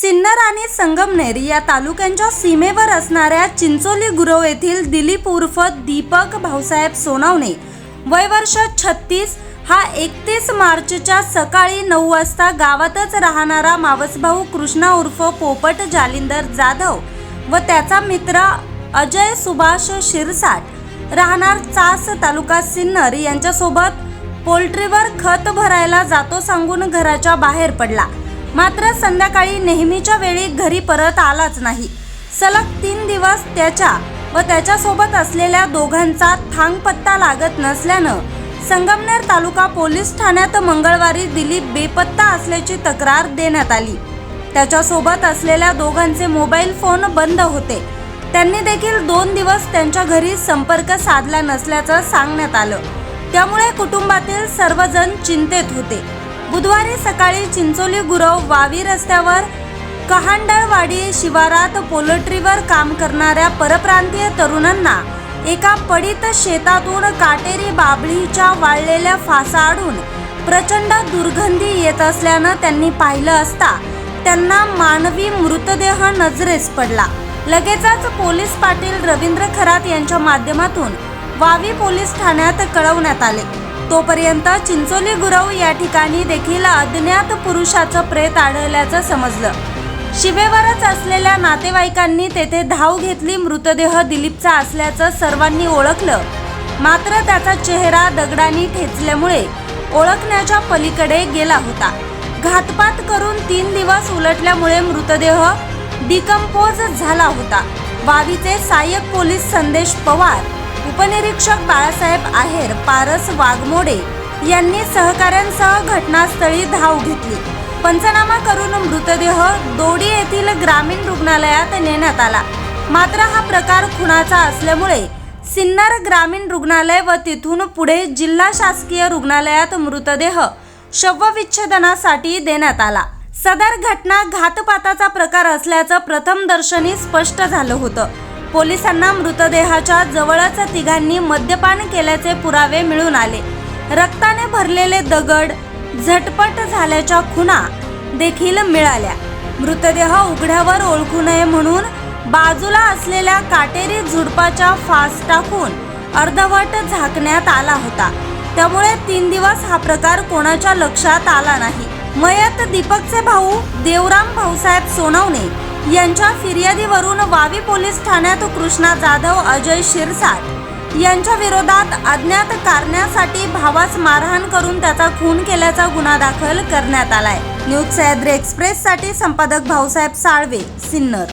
सिन्नर आणि संगमनेर या तालुक्यांच्या सीमेवर असणाऱ्या चिंचोली गुरव येथील दिलीप उर्फ दीपक भाऊसाहेब सोनावणे. वय वर्ष छत्तीस हा एकतीस मार्चच्या सकाळी नऊ वाजता गावातच राहणारा मावसभाऊ कृष्णा उर्फ पोपट जालिंदर जाधव व त्याचा मित्र अजय सुभाष शिरसाट राहणार चास तालुका सिन्नर यांच्यासोबत पोल्ट्रीवर खत भरायला जातो सांगून घराच्या बाहेर पडला. मात्र संध्याकाळी नेहमीच्या वेळी घरी परत आलाच नाही. सलग तीन दिवस त्याच्या व त्याच्यासोबत असलेल्या दोघांचा थांगपत्ता लागत नसल्यानं संगमनेर तालुका पोलीस ठाण्यात मंगळवारी दिलीप बेपत्ता असल्याची तक्रार देण्यात आली. त्याच्यासोबत असलेल्या दोघांचे मोबाईल फोन बंद होते. त्यांनी देखील दोन दिवस त्यांच्या घरी संपर्क साधला नसल्याचं सांगण्यात आलं. त्यामुळे कुटुंबातील सर्वजण चिंतेत होते. बुधवारी सकाळी चिंचोली गुरव वावी रस्त्यावर कहांडळवाडी शिवारात पोल्ट्रीवर काम करणाऱ्या परप्रांतीय तरुणांना एका पडीत शेतातून काटेरी बाबळीच्या वाळलेल्या फासा आडून प्रचंड दुर्गंधी येत असल्यानं त्यांनी पाहिलं असता त्यांना मानवी मृतदेह नजरेस पडला. लगेचच पोलीस पाटील रवींद्र खरात यांच्या माध्यमातून वावी पोलीस ठाण्यात कळवण्यात आले. तोपर्यंत चिंचोली गुरव या ठिकाणी देखील अज्ञात पुरुषाचं प्रेत आढळल्याचं समजलं. शिवेवरच असलेल्या नातेवाईकांनी तेथे धाव घेतली मृतदेह दिलीपचा असल्याचं सर्वांनी ओळखलं. मात्र त्याचा चेहरा दगडांनी ठेचल्यामुळे ओळखण्याच्या पलीकडे गेला होता. घातपात करून तीन दिवस उलटल्यामुळे मृतदेह डिकम्पोज झाला होता. वावीचे सहाय्यक पोलीस संदेश पवार उपनिरीक्षक बाळासाहेब आहेर पारस वाघमोडे यांनी सहकाऱ्यांसह घटनास्थळी धाव घेतली. पंचनामा करून मृतदेह दोडी येथील ग्रामीण रुग्णालयात नेण्यात आला. मात्र हा प्रकार खुनाचा असल्यामुळे सिन्नर ग्रामीण रुग्णालय व तिथून पुढे जिल्हा शासकीय रुग्णालयात मृतदेह शवविच्छेदनासाठी देण्यात आला. सदर घटना घातपाताचा प्रकार असल्याचं प्रथमदर्शनी स्पष्ट झालं होतं. पोलिसांना मृतदेहाच्या जवळच तिघांनी मद्यपान केल्याचे पुरावे मिळून आले. रक्ताने भरलेले दगड झटपट झाल्याच्या खुणा देखील मिळाल्या. मृतदेह उघड्यावर ओळखू नये म्हणून बाजूला असलेल्या काटेरी झुडपाच्या फास टाकून अर्धवट झाकण्यात आला होता. त्यामुळे तीन दिवस हा प्रकार कोणाच्या लक्षात आला नाही. मयत दीपकचे भाऊ देवराम भाऊसाहेब सोनवणे यांच्या फिर्यादीवरून वावी पोलीस ठाण्यात कृष्णा जाधव अजय शिरसाट यांच्या विरोधात अज्ञात कारणासाठी भावास मारहाण करून त्याचा खून केल्याचा गुन्हा दाखल करण्यात आलाय. न्यूज सह्याद्री एक्सप्रेससाठी संपादक भाऊसाहेब साळवे सिन्नर.